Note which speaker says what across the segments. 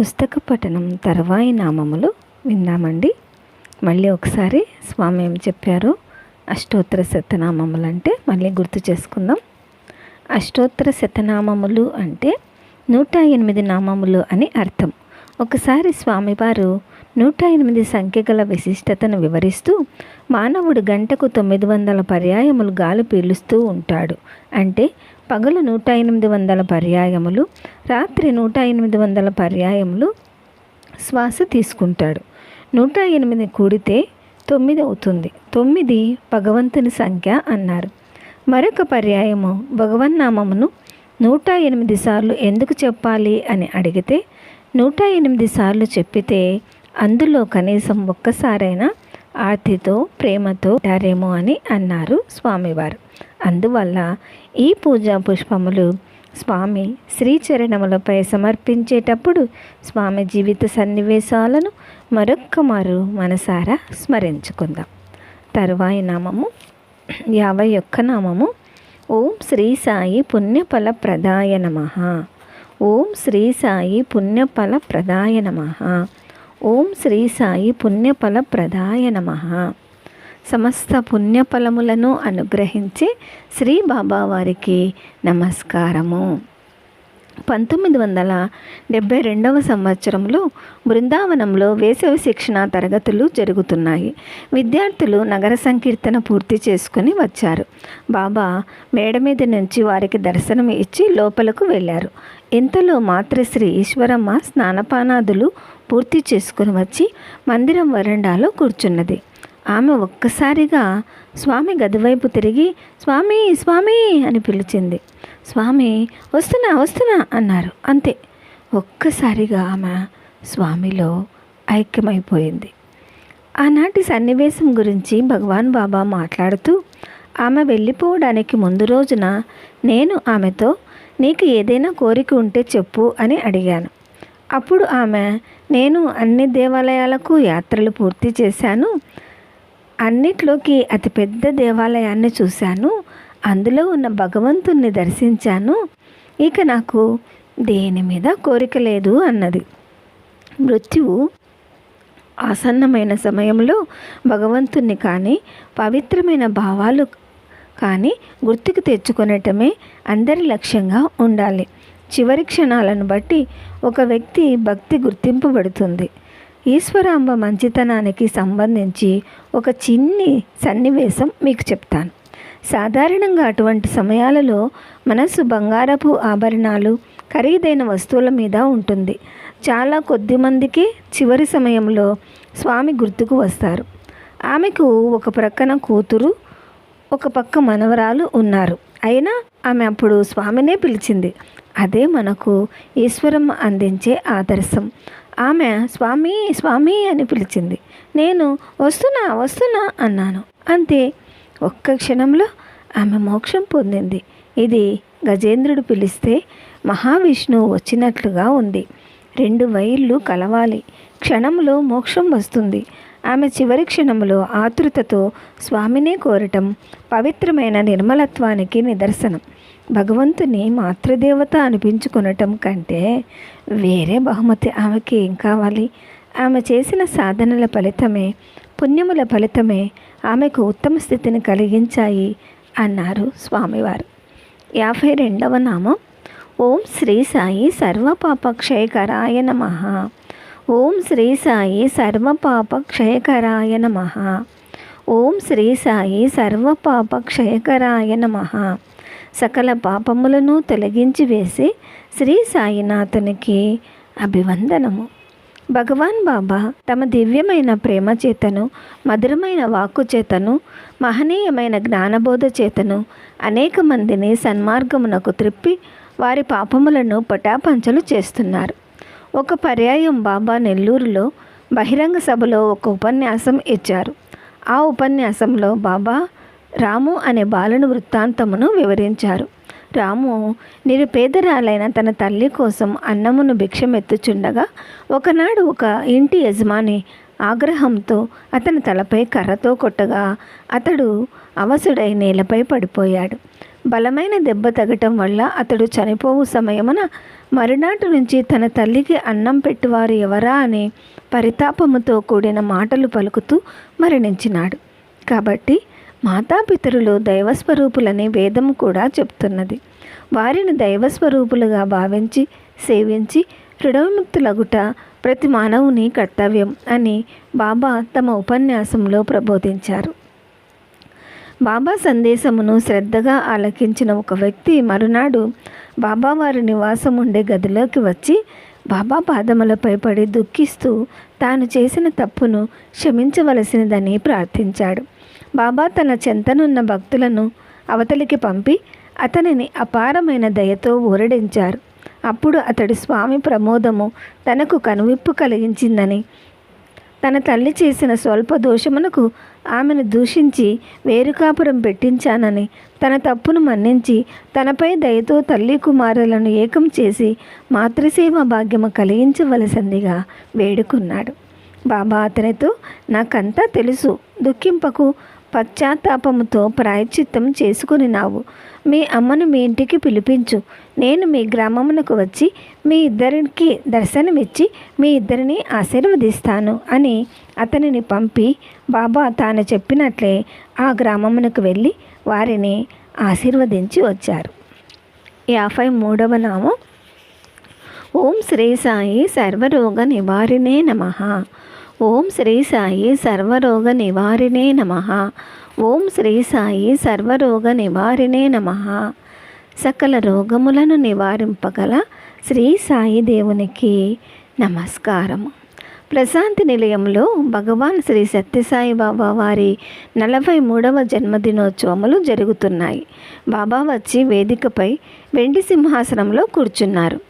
Speaker 1: పుస్తక పఠనం తర్వాయి నామములు విందామండి. మళ్ళీ ఒకసారి స్వామి ఏం చెప్పారు? అష్టోత్తర శతనామములు అంటే మళ్ళీ గుర్తు చేసుకుందాం. అష్టోత్తర శతనామములు అంటే నూట ఎనిమిది నామములు అని అర్థం. ఒకసారి స్వామివారు నూట ఎనిమిది సంఖ్య గల విశిష్టతను వివరిస్తూ మానవుడు గంటకు తొమ్మిది వందల పర్యాయములు గాలి పీలుస్తూ ఉంటాడు. అంటే పగలు నూట ఎనిమిది వందల పర్యాయములు రాత్రి నూట ఎనిమిది వందల పర్యాయములు శ్వాస తీసుకుంటాడు. నూట ఎనిమిది కూడితే తొమ్మిది అవుతుంది. తొమ్మిది భగవంతుని సంఖ్య అన్నారు. మరొక పర్యాయము భగవన్నామమును నూట ఎనిమిది సార్లు ఎందుకు చెప్పాలి అని అడిగితే నూట ఎనిమిది సార్లు చెప్పితే అందులో కనీసం ఒక్కసారైనా ఆర్తితో ప్రేమతో ఉంటారేమో అని అన్నారు స్వామివారు. అందువల్ల ఈ పూజా పుష్పములు స్వామి శ్రీచరణములపై సమర్పించేటప్పుడు స్వామి జీవిత సన్నివేశాలను మరొక్క మారు మనసారా స్మరించుకుందాం. తరువాయి నామము యాభై ఒక్క నామము ఓం శ్రీ సాయి పుణ్యఫల ప్రదాయ నమ. ఓం శ్రీ సాయి పుణ్యఫల ప్రదాయ నమ. ఓం శ్రీ సాయి పుణ్యఫల ప్రదాయ నమ. సమస్త పుణ్యఫలములను అనుగ్రహించి శ్రీ బాబా వారికి నమస్కారము. పంతొమ్మిది వందల డెబ్భై రెండవ సంవత్సరంలో బృందావనంలో వేసవి శిక్షణ తరగతులు జరుగుతున్నాయి. విద్యార్థులు నగర సంకీర్తన పూర్తి చేసుకుని వచ్చారు. బాబా మేడ మీద నుంచి వారికి దర్శనం ఇచ్చి లోపలకు వెళ్ళారు. ఇంతలో మాతృశ్రీ ఈశ్వరమ్మ స్నానపానాదులు పూర్తి చేసుకుని వచ్చి మందిరం వరండాలో కూర్చున్నది. ఆమె ఒక్కసారిగా స్వామి గదివైపు తిరిగి స్వామి స్వామి అని పిలిచింది. స్వామి వస్తున్నా వస్తున్నా అన్నారు. అంతే. ఒక్కసారిగా ఆమె స్వామిలో ఐక్యమైపోయింది. ఆనాటి సన్నివేశం గురించి భగవాన్ బాబా మాట్లాడుతూ ఆమె వెళ్ళిపోవడానికి ముందు రోజున నేను ఆమెతో నీకు ఏదైనా కోరిక ఉంటే చెప్పు అని అడిగాను. అప్పుడు ఆమె నేను అన్ని దేవాలయాలకు యాత్రలు పూర్తి చేశాను. అన్నిట్లోకి అతిపెద్ద దేవాలయాన్ని చూశాను. అందులో ఉన్న భగవంతుణ్ణి దర్శించాను. ఇక నాకు దేని మీద కోరిక లేదు అన్నది. మృత్యువు ఆసన్నమైన సమయంలో భగవంతుణ్ణి కానీ పవిత్రమైన భావాలు కానీ గుర్తుకు తెచ్చుకొనటమే అందరి లక్ష్యంగా ఉండాలి. చివరి క్షణాలను బట్టి ఒక వ్యక్తి భక్తి గుర్తింపబడుతుంది. ఈశ్వరాంబ మంచితనానికి సంబంధించి ఒక చిన్ని సన్నివేశం మీకు చెప్తాను. సాధారణంగా అటువంటి సమయాలలో మనసు బంగారపు ఆభరణాలు ఖరీదైన వస్తువుల మీద ఉంటుంది. చాలా కొద్ది మందికి చివరి సమయంలో స్వామి గుర్తుకు వస్తారు. ఆమెకు ఒక ప్రక్కన కూతురు ఒక పక్క మనవరాలు ఉన్నారు. అయినా ఆమె అప్పుడు స్వామినే పిలిచింది. అదే మనకు ఈశ్వరం అందించే ఆదర్శం. ఆమె స్వామి స్వామి అని పిలిచింది. నేను వస్తున్నా వస్తున్నా అన్నాను. అంతే. ఒక్క క్షణంలో ఆమె మోక్షం పొందింది. ఇది గజేంద్రుడు పిలిస్తే మహావిష్ణువు వచ్చినట్లుగా ఉంది. రెండు వైర్లు కలవాలి. క్షణంలో మోక్షం వస్తుంది. ఆమె చివరి క్షణంలో ఆతృతతో స్వామినే కోరటం పవిత్రమైన నిర్మలత్వానికి నిదర్శనం. భగవంతుని మాతృదేవత అనిపించుకొనటం కంటే వేరే బహుమతి ఆమెకి ఏం కావాలి? ఆమె చేసిన సాధనల ఫలితమే పుణ్యముల ఫలితమే ఆమెకు ఉత్తమ స్థితిని కలిగించాయి అన్నారు స్వామివారు. యాభై రెండవ నామం. ఓం శ్రీ సాయి సర్వపాపక్షయకరాయ నమ. ఓం శ్రీ సాయి సర్వపాపక్షయకరాయ నమ. ఓం శ్రీ సాయి సర్వపాపక్షయకరాయ నమ. సకల పాపములను తొలగించి వేసి శ్రీ సాయినాథునికి అభివందనము. భగవాన్ బాబా తమ దివ్యమైన ప్రేమ చేతను మధురమైన వాక్కు చేతను మహనీయమైన జ్ఞానబోధ చేతను అనేక మందిని సన్మార్గమునకు త్రిప్పి వారి పాపములను పటాపంచలు చేస్తున్నారు. ఒక పర్యాయం బాబా నెల్లూరులో బహిరంగ సభలో ఒక ఉపన్యాసం ఇచ్చారు. ఆ ఉపన్యాసంలో బాబా రాము అనే బాలుని వృత్తాంతమును వివరించారు. రాము నిరుపేదరాలైన తన తల్లి కోసం అన్నమును భిక్షమెత్తుచుండగా ఒకనాడు ఒక ఇంటి యజమాని ఆగ్రహంతో అతని తలపై కర్రతో కొట్టగా అతడు అవసుడై నేలపై పడిపోయాడు. బలమైన దెబ్బ తగటం వల్ల అతడు చనిపోవు సమయమున మరునాటి నుంచి తన తల్లికి అన్నం పెట్టువారు ఎవరా అనే పరితాపముతో కూడిన మాటలు పలుకుతూ మరణించినాడు. కాబట్టి మాతాపితరులు దైవస్వరూపులని వేదం కూడా చెప్తున్నది. వారిని దైవస్వరూపులుగా భావించి సేవించి రుణవిముక్తులగుట ప్రతి మానవుని కర్తవ్యం అని బాబా తమ ఉపన్యాసంలో ప్రబోధించారు. బాబా సందేశమును శ్రద్ధగా ఆలకించిన ఒక వ్యక్తి మరునాడు బాబా వారి నివాసం ఉండే గదిలోకి వచ్చి బాబా పాదములపై పడి దుఃఖిస్తూ తాను చేసిన తప్పును క్షమించవలసినదని ప్రార్థించాడు. బాబా తన చెంతనున్న భక్తులను అవతలికి పంపి అతనిని అపారమైన దయతో ఊరడించారు. అప్పుడు అతడి స్వామి ప్రమోదము తనకు కనువిప్పు కలిగించిందని తన తల్లి చేసిన స్వల్ప దోషమునకు ఆమెను దూషించి వేరుకాపురం పెట్టించానని తన తప్పును మన్నించి తనపై దయతో తల్లి కుమారులను ఏకం చేసి మాతృసేవ భాగ్యము కలిగించవలసిందిగా వేడుకున్నాడు. బాబా అతనితో నాకంతా తెలుసు దుఃఖింపకు పశ్చాత్తాపముతో ప్రాయశ్చిత్తం చేసుకుని నావు మీ అమ్మను మీ ఇంటికి పిలిపించు. నేను మీ గ్రామమునకు వచ్చి మీ ఇద్దరికి దర్శనమిచ్చి మీ ఇద్దరిని ఆశీర్వదిస్తాను అని అతనిని పంపి బాబా తాను చెప్పినట్లే ఆ గ్రామమునకు వెళ్ళి వారిని ఆశీర్వదించి వచ్చారు. యాభై మూడవ నామం. ఓం శ్రీ సాయి సర్వరోగ నివారిణే నమ. ఓం శ్రీ సాయి సర్వరోగ నివారిణే నమ. ఓం శ్రీ సాయి సర్వరోగ నివారిణే నమ. సకల రోగములను నివారింపగల శ్రీ సాయి దేవునికి నమస్కారము ప్రశాంతి నిలయంలో భగవాన్ శ్రీ సత్యసాయి బాబా వారి నలభై మూడవ జన్మదినోత్సవములు జరుగుతున్నాయి. బాబా వచ్చి వేదికపై వెండి సింహాసనంలో కూర్చున్నారు.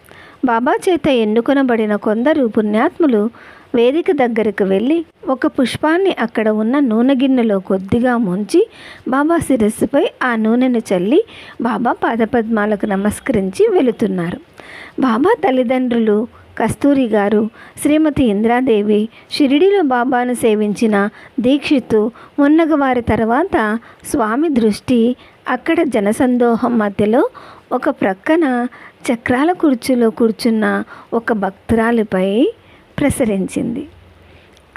Speaker 1: బాబా చేత ఎన్నుకొనబడిన కొందరు పుణ్యాత్ములు వేదిక దగ్గరకు వెళ్ళి ఒక పుష్పాన్ని అక్కడ ఉన్న నూనె గిన్నెలో కొద్దిగా ముంచి బాబా శిరస్సుపై ఆ నూనెను చల్లి బాబా పాదపద్మాలకు నమస్కరించి వెళుతున్నారు. బాబా తల్లిదండ్రులు కస్తూరి గారు శ్రీమతి ఇంద్రాదేవి షిరిడిలో బాబాను సేవించిన దీక్షితు మున్నగవారి తర్వాత స్వామి దృష్టి అక్కడ జనసందోహం మధ్యలో ఒక ప్రక్కన చక్రాల కుర్చీలో కూర్చున్న ఒక భక్తురాలిపై ప్రసరించింది.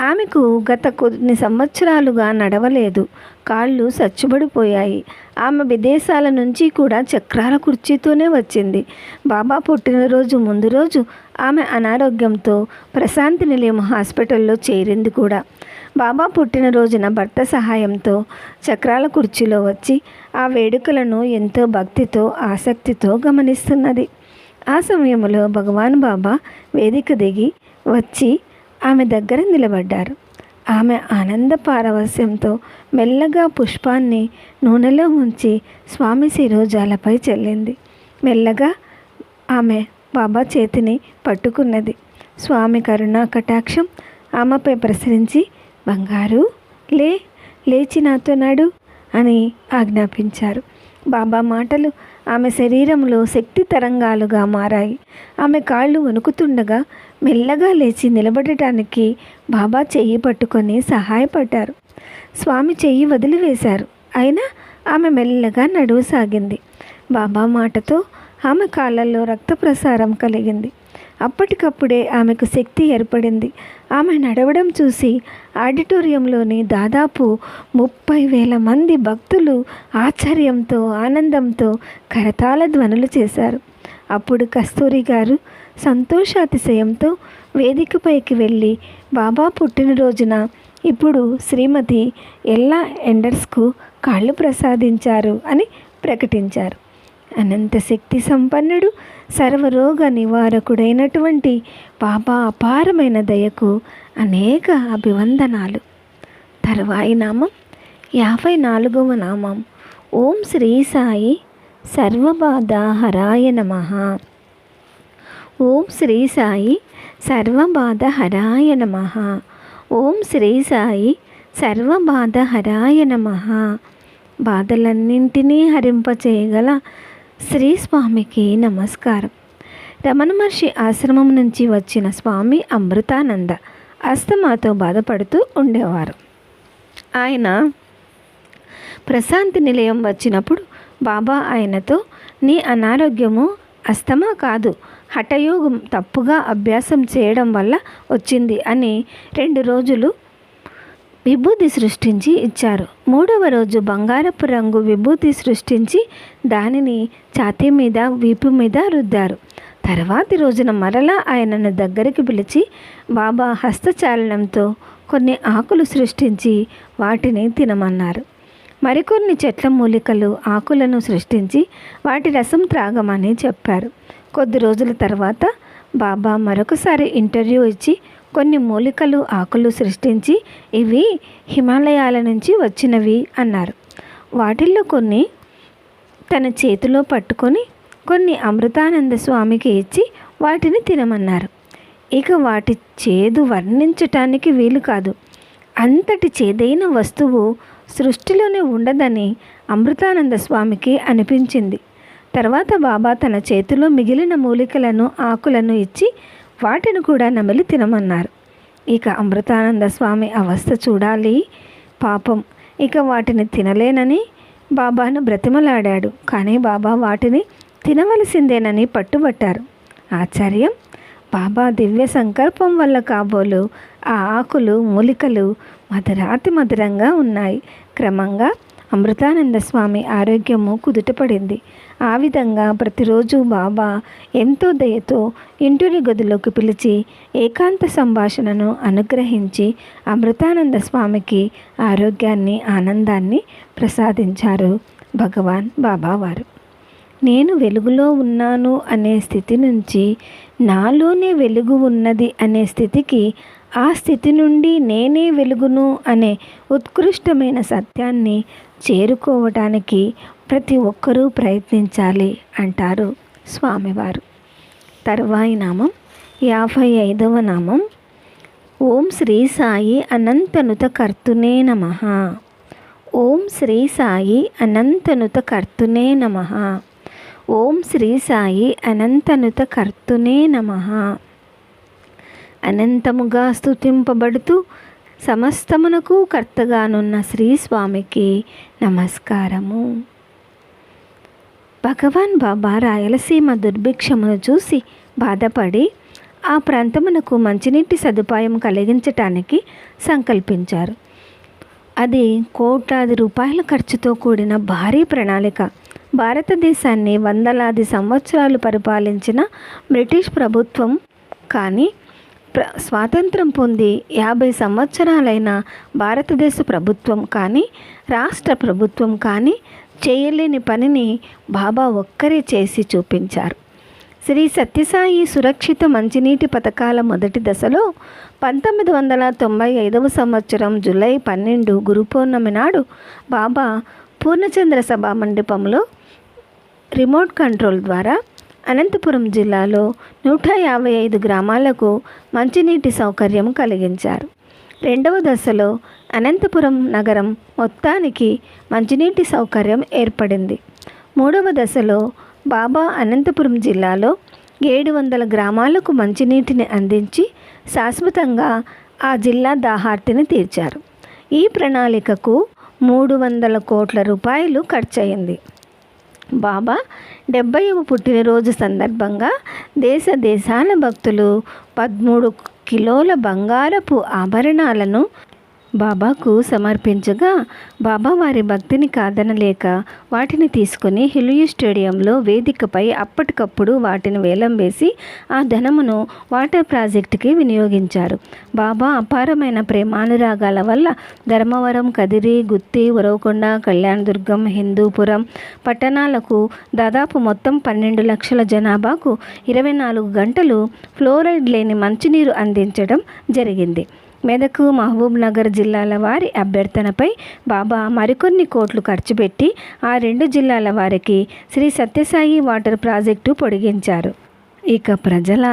Speaker 1: ఆమెకు గత కొన్ని సంవత్సరాలుగా నడవలేదు. కాళ్ళు సచ్చుబడిపోయాయి. ఆమె విదేశాల నుంచి కూడా చక్రాల కుర్చీతోనే వచ్చింది. బాబా పుట్టినరోజు ముందు రోజు ఆమె అనారోగ్యంతో ప్రశాంతి నిలయం హాస్పిటల్లో చేరింది కూడా. బాబా పుట్టినరోజున భర్త సహాయంతో చక్రాల కుర్చీలో వచ్చి ఆ వేడుకలను ఎంతో భక్తితో ఆసక్తితో గమనిస్తున్నది. ఆ సమయంలో భగవాన్ బాబా వేదిక దిగి వచ్చి ఆమె దగ్గర నిలబడ్డారు. ఆమె ఆనంద పారవస్యంతో మెల్లగా పుష్పాన్ని నూనెలో ఉంచి స్వామి శిరోజాలపై చెల్లింది. మెల్లగా ఆమె బాబా చేతిని పట్టుకున్నది. స్వామి కరుణా కటాక్షం ఆమెపై ప్రసరించి బంగారు లే లేచి నాతో నాడు అని ఆజ్ఞాపించారు. బాబా మాటలు ఆమె శరీరంలో శక్తి తరంగాలుగా మారాయి. ఆమె కాళ్ళు వణుకుతుండగా మెల్లగా లేచి నిలబడటానికి బాబా చెయ్యి పట్టుకొని సహాయపడ్డారు. స్వామి చెయ్యి వదిలివేశారు. అయినా ఆమె మెల్లగా నడువు సాగింది. బాబా మాటతో ఆమె కాళ్ళల్లో రక్త ప్రసారం కలిగింది. అప్పటికప్పుడే ఆమెకు శక్తి ఏర్పడింది. ఆమె నడవడం చూసి ఆడిటోరియంలోని దాదాపు ముప్పై వేల మంది భక్తులు ఆశ్చర్యంతో ఆనందంతో కరతాళ ధ్వనులు చేశారు. అప్పుడు కస్తూరి గారు సంతోషాతిశయంతో వేదికపైకి వెళ్ళి బాబా పుట్టినరోజున ఇప్పుడు శ్రీమతి ఎల్లా ఎండర్స్కు కాళ్ళు ప్రసాదించారు అని ప్రకటించారు. అనంత శక్తి సంపన్నుడు సర్వరోగ నివారకుడైనటువంటి బాబా అపారమైన దయకు అనేక అభివందనాలు. తరువాయి నామం యాభై నాలుగవ నామం. ఓం శ్రీ సాయి సర్వబాధహరాయ నమ. ఓం శ్రీ సాయి సర్వబాధహరాయ నమ. ఓం శ్రీ సాయి సర్వబాధహరాయ నమ. బాధలన్నింటినీ హరింపచేయగల శ్రీ స్వామికి నమస్కారం. రమణ మహర్షి ఆశ్రమం నుంచి వచ్చిన స్వామి అమృతానంద అస్తమాతో బాధపడుతూ ఉండేవారు. ఆయన ప్రశాంతి నిలయం వచ్చినప్పుడు బాబా ఆయనతో నీ అనారోగ్యము అస్తమా కాదు. హఠయోగం తప్పుగా అభ్యాసం చేయడం వల్ల వచ్చింది అని రెండు రోజులు విభూతి సృష్టించి ఇచ్చారు. మూడవ రోజు బంగారపు రంగు విభూతి సృష్టించి దానిని ఛాతీ మీద వీపు మీద రుద్దారు. తర్వాతి రోజున మరలా ఆయనను దగ్గరికి పిలిచి బాబా హస్తచాలనంతో కొన్ని ఆకులు సృష్టించి వాటిని తినమన్నారు. మరికొన్ని చెట్ల మూలికలు ఆకులను సృష్టించి వాటి రసం త్రాగమని చెప్పారు. కొద్ది రోజుల తర్వాత బాబా మరొకసారి ఇంటర్వ్యూ ఇచ్చి కొన్ని మూలికలు ఆకులు సృష్టించి ఇవి హిమాలయాల నుంచి వచ్చినవి అన్నారు. వాటిల్లో కొన్ని తన చేతిలో పట్టుకొని కొన్ని అమృతానంద స్వామికి ఇచ్చి వాటిని తినమన్నారు. ఇక వాటి చేదు వర్ణించటానికి వీలు కాదు. అంతటి చేదైన వస్తువు సృష్టిలోనే ఉండదని అమృతానంద స్వామికి అనిపించింది. తర్వాత బాబా తన చేతిలో మిగిలిన మూలికలను ఆకులను ఇచ్చి వాటిని కూడా నమిలి తినమన్నారు. ఇక అమృతానంద స్వామి అవస్థ చూడాలి. పాపం. ఇక వాటిని తినలేనని బాబాను బ్రతిమలాడాడు. కానీ బాబా వాటిని తినవలసిందేనని పట్టుబట్టారు. ఆశ్చర్యం. బాబా దివ్య సంకల్పం వల్ల కాబోలు ఆ ఆకులు మూలికలు మధురాతి మధురంగా ఉన్నాయి. క్రమంగా అమృతానంద స్వామి ఆరోగ్యము కుదుటపడింది. ఆ విధంగా ప్రతిరోజు బాబా ఎంతో దయతో ఇంటిని గదిలోకి పిలిచి ఏకాంత సంభాషణను అనుగ్రహించి అమృతానంద స్వామికి ఆరోగ్యాన్ని ఆనందాన్ని ప్రసాదించారు భగవాన్ బాబావారు. నేను వెలుగులో ఉన్నాను అనే స్థితి నుంచి నాలోనే వెలుగు ఉన్నది అనే స్థితికి ఆ స్థితి నుండి నేనే వెలుగును అనే ఉత్కృష్టమైన సత్యాన్ని చేరుకోవటానికి ప్రతి ఒక్కరూ ప్రయత్నించాలి అంటారు స్వామివారు. తర్వాయి నామం యాభై ఐదవ నామం ఓం శ్రీ సాయి అనంతనుత కర్తునే నమ. ఓం శ్రీ సాయి అనంతనుత కర్తునే నమ. ఓం శ్రీ సాయి అనంతనుత కర్తునే నమ. అనంతముగా స్తుతింపబడుతూ సమస్తమునకు కర్తగానున్న శ్రీ స్వామికి నమస్కారము. భగవాన్ బాబా రాయలసీమ దుర్భిక్షమును చూసి బాధపడి ఆ ప్రాంతమునకు మంచినీటి సదుపాయం కలిగించటానికి సంకల్పించారు. అది కోట్లాది రూపాయల ఖర్చుతో కూడిన భారీ ప్రణాళిక. భారతదేశాన్ని వందలాది సంవత్సరాలు పరిపాలించిన బ్రిటిష్ ప్రభుత్వం కానీ ప్ర స్వాతంత్రం పొంది యాభై సంవత్సరాలైన భారతదేశ ప్రభుత్వం కానీ రాష్ట్ర ప్రభుత్వం కానీ చేయలేని పనిని బాబా ఒక్కరే చేసి చూపించారు. శ్రీ సత్యసాయి సురక్షిత మంచినీటి పథకాల మొదటి దశలో పంతొమ్మిది వందల తొంభై ఐదవ సంవత్సరం జూలై పన్నెండు గురు పౌర్ణమి నాడు బాబా పూర్ణచంద్ర సభా మండపంలో రిమోట్ కంట్రోల్ ద్వారా అనంతపురం జిల్లాలో నూట యాభై ఐదు గ్రామాలకు మంచినీటి సౌకర్యం కలిగించారు. రెండవ దశలో అనంతపురం నగరం మొత్తానికి మంచినీటి సౌకర్యం ఏర్పడింది. మూడవ దశలో బాబా అనంతపురం జిల్లాలో ఏడు వందల గ్రామాలకు మంచినీటిని అందించి శాశ్వతంగా ఆ జిల్లా దాహార్తిని తీర్చారు. ఈ ప్రణాళికకు మూడు వందల కోట్ల రూపాయలు ఖర్చయింది. బాబా డెబ్బైవ పుట్టినరోజు సందర్భంగా దేశ దేశాల భక్తులు పదమూడు కిలోల బంగారపు ఆభరణాలను బాబాకు సమర్పించగా బాబా వారి భక్తిని కాదనలేక వాటిని తీసుకుని హిలుయు స్టేడియంలో వేదికపై అప్పటికప్పుడు వాటిని వేలం వేసి ఆ ధనమును వాటర్ ప్రాజెక్టుకి వినియోగించారు. బాబా అపారమైన ప్రేమానురాగాల వల్ల ధర్మవరం కదిరి గుత్తి ఉరవకొండ కళ్యాణదుర్గం హిందూపురం పట్టణాలకు దాదాపు మొత్తం పన్నెండు లక్షల జనాభాకు ఇరవై నాలుగు గంటలు ఫ్లోరైడ్ లేని మంచినీరు అందించడం జరిగింది. మెదకు మహబూబ్ నగర్ జిల్లాల వారి అభ్యర్థనపై బాబా మరికొన్ని కోట్లు ఖర్చు పెట్టి ఆ రెండు జిల్లాల వారికి శ్రీ సత్యసాయి వాటర్ ప్రాజెక్టు పొడిగించారు. ఇక ప్రజల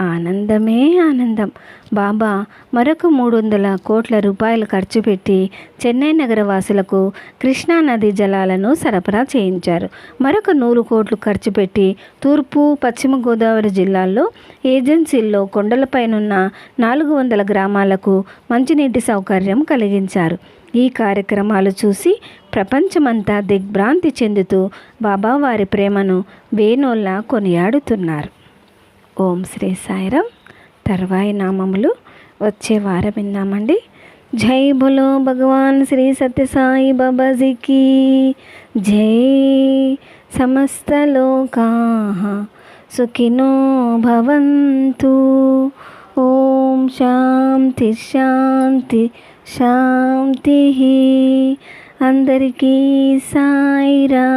Speaker 1: ఆనందమే ఆనందం. బాబా మరొక మూడు వందల కోట్ల రూపాయలు ఖర్చు పెట్టి చెన్నై నగర వాసులకు కృష్ణా జలాలను సరఫరా చేయించారు. మరొక నూరు కోట్లు ఖర్చు పెట్టి తూర్పు పశ్చిమ గోదావరి జిల్లాల్లో ఏజెన్సీల్లో కొండలపైనున్న నాలుగు వందల గ్రామాలకు మంచినీటి సౌకర్యం కలిగించారు. ఈ కార్యక్రమాలు చూసి ప్రపంచమంతా దిగ్భ్రాంతి చెందుతూ బాబావారి ప్రేమను వేణోల్లా కొనియాడుతున్నారు. ఓం శ్రీ సాయిరం. తర్వాయి నామములు వచ్చే వారం విన్నామండి. జై బోలో భగవాన్ శ్రీ సత్యసాయి బాబాజీకి. జై సమస్త లోకా సుఖినో భవంతు. ఓం శాంతి శాంతి శాంతి అందరికీ సాయిరా.